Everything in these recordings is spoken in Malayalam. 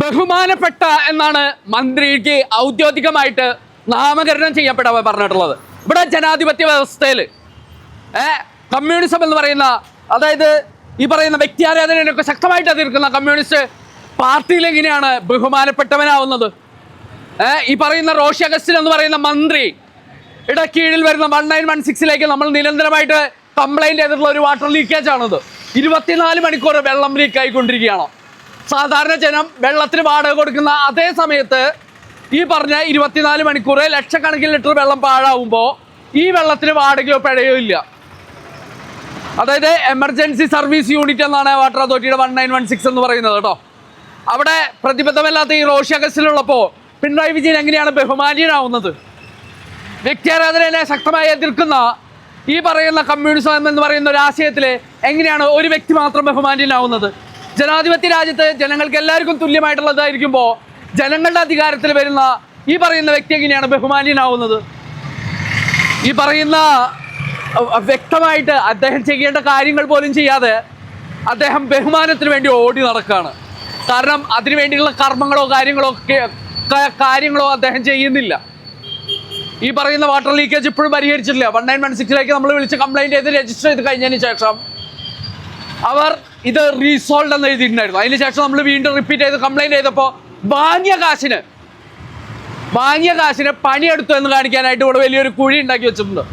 ബഹുമാനപ്പെട്ട എന്നാണ് മന്ത്രിക്ക് ഔദ്യോഗികമായിട്ട് നാമകരണം ചെയ്യപ്പെട്ട പറഞ്ഞിട്ടുള്ളത്. ഇവിടെ ജനാധിപത്യ വ്യവസ്ഥയിൽ കമ്മ്യൂണിസം എന്ന് പറയുന്ന അതായത് ഈ പറയുന്ന വ്യക്തിയാരാധനയൊക്കെ ശക്തമായിട്ട് എതിർക്കുന്ന കമ്മ്യൂണിസ്റ്റ് പാർട്ടിയിൽ എങ്ങനെയാണ് ബഹുമാനപ്പെട്ടവനാവുന്നത്? ഈ പറയുന്ന റോഷി അഗസ്റ്റിൻ എന്ന് പറയുന്ന മന്ത്രി ഇട കീഴിൽ വരുന്ന വൺ നയൻ വൺ സിക്സിലേക്ക് നമ്മൾ നിരന്തരമായിട്ട് കംപ്ലൈന്റ് ചെയ്തിട്ടുള്ള ഒരു വാട്ടർ ലീക്കേജ് ആണത്. ഇരുപത്തിനാല് മണിക്കൂർ വെള്ളം ലീക്ക് ആയിക്കൊണ്ടിരിക്കുകയാണ്. സാധാരണ ജനം വെള്ളത്തിന് വാടക കൊടുക്കുന്ന അതേ സമയത്ത് ഈ പറഞ്ഞ ഇരുപത്തിനാല് മണിക്കൂർ ലക്ഷക്കണക്കിന് ലിറ്റർ വെള്ളം പാഴാവുമ്പോൾ ഈ വെള്ളത്തിന് വാടകയോ പിഴയോ ഇല്ല. അതായത് എമർജൻസി സർവീസ് യൂണിറ്റ് എന്നാണ് വാട്ടർ അതോറിറ്റിയുടെ വൺ നയൻ വൺ സിക്സ് എന്ന് പറയുന്നത് കേട്ടോ. അവിടെ പ്രതിബദ്ധമല്ലാത്ത ഈ റോഷി അഗസ്റ്റിലുള്ളപ്പോൾ പിണറായി വിജയൻ എങ്ങനെയാണ് ബഹുമാനീയനാവുന്നത്? വ്യക്തിയാരാധനയെ ശക്തമായി എതിർക്കുന്ന ഈ പറയുന്ന കമ്മ്യൂണിസം എന്ന് പറയുന്ന ഒരു ആശയത്തിൽ എങ്ങനെയാണ് ഒരു വ്യക്തി മാത്രം ബഹുമാനീയനാവുന്നത്? ജനാധിപത്യ രാജ്യത്ത് ജനങ്ങൾക്ക് എല്ലാവർക്കും തുല്യമായിട്ടുള്ളതായിരിക്കുമ്പോൾ ജനങ്ങളുടെ അധികാരത്തിൽ വരുന്ന ഈ പറയുന്ന വ്യക്തി എങ്ങനെയാണ് ബഹുമാനീയനാവുന്നത്? ഈ പറയുന്ന വ്യക്തമായിട്ട് അദ്ദേഹം ചെയ്യേണ്ട കാര്യങ്ങൾ പോലും ചെയ്യാതെ അദ്ദേഹം ബഹുമാനത്തിന് വേണ്ടി ഓടി നടക്കുകയാണ് കാരണം അതിനു വേണ്ടിയുള്ള കർമ്മങ്ങളോ കാര്യങ്ങളോ കാര്യങ്ങളോ അദ്ദേഹം ചെയ്യുന്നില്ല. ഈ പറയുന്ന വാട്ടർ ലീക്കേജ് ഇപ്പോഴും പരിഹരിച്ചിട്ടില്ല. വൺ നയൻ വൺ സിക്സിലേക്ക് നമ്മൾ വിളിച്ച് കംപ്ലൈന്റ് ചെയ്ത് രജിസ്റ്റർ ചെയ്ത് കഴിഞ്ഞതിന് ശേഷം അവർ ഇത് റീസോൾഡ് എന്ന് എഴുതിയിട്ടുണ്ടായിരുന്നു. അതിന് ശേഷം നമ്മൾ വീണ്ടും റിപ്പീറ്റ് ചെയ്ത് കംപ്ലൈന്റ് ചെയ്തപ്പോൾ വാങ്ങിയ കാശിന് വാങ്ങിയ കാശിന് പണിയെടുത്തു എന്ന് കാണിക്കാനായിട്ട് ഇവിടെ വലിയൊരു കുഴി ഉണ്ടാക്കി വെച്ചിട്ടുണ്ട്.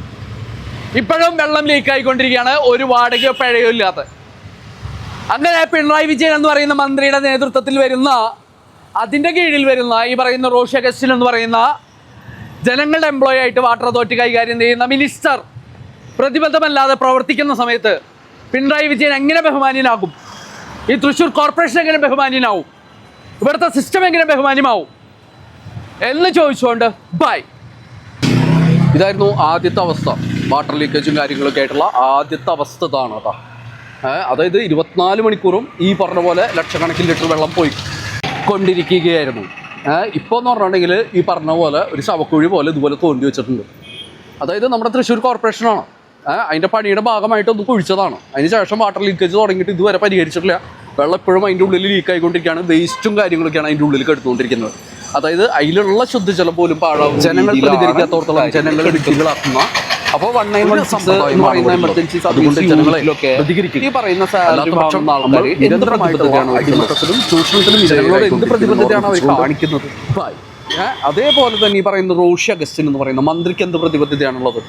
ഇപ്പോഴും വെള്ളം ലീക്ക് ആയിക്കൊണ്ടിരിക്കുകയാണ്. ഒരു വാടകയോ പഴയോ ഇല്ലാത്ത അങ്ങനെ പിണറായി വിജയൻ എന്ന് പറയുന്ന മന്ത്രിയുടെ നേതൃത്വത്തിൽ വരുന്ന അതിന്റെ കീഴിൽ വരുന്ന ഈ പറയുന്ന റോഷി അഗസ്റ്റിൻ എന്ന് പറയുന്ന ജനങ്ങളുടെ എംപ്ലോയി ആയിട്ട് വാട്ടർ അതോറിറ്റി കൈകാര്യം ചെയ്യുന്ന മിനിസ്റ്റർ പ്രതിബദ്ധമല്ലാതെ പ്രവർത്തിക്കുന്ന സമയത്ത് പിണറായി വിജയൻ എങ്ങനെ ബഹുമാന്യനാകും? ഈ തൃശ്ശൂർ കോർപ്പറേഷൻ എങ്ങനെ ബഹുമാന്യനാവും? ഇവിടുത്തെ സിസ്റ്റം എങ്ങനെ ബഹുമാന്യമാവും? എന്ന് ചോദിച്ചുകൊണ്ട് ബൈ ഇതായിരുന്നു ആദ്യത്തെ അവസ്ഥ. വാട്ടർ ലീക്കേജും കാര്യങ്ങളൊക്കെ ആയിട്ടുള്ള ആദ്യത്തെ അവസ്ഥ ഇതാണ് അതാ. അതായത് ഇരുപത്തിനാല് മണിക്കൂറും ഈ പറഞ്ഞ പോലെ ലക്ഷക്കണക്കിന് ലിറ്റർ വെള്ളം പോയി കൊണ്ടിരിക്കുകയായിരുന്നു. ഇപ്പോൾ എന്ന് പറഞ്ഞിട്ടുണ്ടെങ്കിൽ ഈ പറഞ്ഞ പോലെ ഒരു ശവക്കുഴി പോലെ ഇതുപോലെ തോണ്ടി വെച്ചിട്ടുണ്ട്. അതായത് നമ്മുടെ തൃശ്ശൂർ കോർപ്പറേഷനാണ് അതിന്റെ പണിയുടെ ഭാഗമായിട്ട് ഒന്ന് കുഴിച്ചതാണ്. അതിന് ശേഷം വാട്ടർ ലീക്കേജ് തുടങ്ങിയിട്ട് ഇതുവരെ പരിഹരിച്ചിട്ടില്ല. വെള്ളം എപ്പോഴും അതിന്റെ ഉള്ളിൽ ലീക്ക് ആയിക്കൊണ്ടിരിക്കുകയാണ്. വേസ്റ്റും കാര്യങ്ങളൊക്കെയാണ് അതിന്റെ ഉള്ളിൽ എടുത്തുകൊണ്ടിരിക്കുന്നത് അതായത് അതിലുള്ള ശുദ്ധജലം പോലും പാഴാവും ജനങ്ങൾ പ്രതികരിക്കാത്തോടത്തോളം ജനങ്ങൾ ഇടുക്കികളാക്കുന്ന അപ്പോൾ വൺ നയൻ വൺ എന്ന് പറയുന്ന എമർജൻസി അതുകൊണ്ട് ജനങ്ങളെ പ്രതികരിക്കും. ഈ പറയുന്ന സാലറി വാങ്ങുന്ന ആൾക്കാർ നിരന്തരമായിട്ടുള്ള അടിമത്തത്തിലും ചൂഷണത്തിലും ജനങ്ങളോട് എന്ത് പ്രതിബദ്ധതയാണ് അവർ കാണിക്കുന്നത്? അതേപോലെ തന്നെ ഈ പറയുന്ന റോഷി അഗസ്റ്റിൻ എന്ന് പറയുന്ന മന്ത്രിക്ക് എന്ത് പ്രതിബദ്ധതയാണുള്ളത്?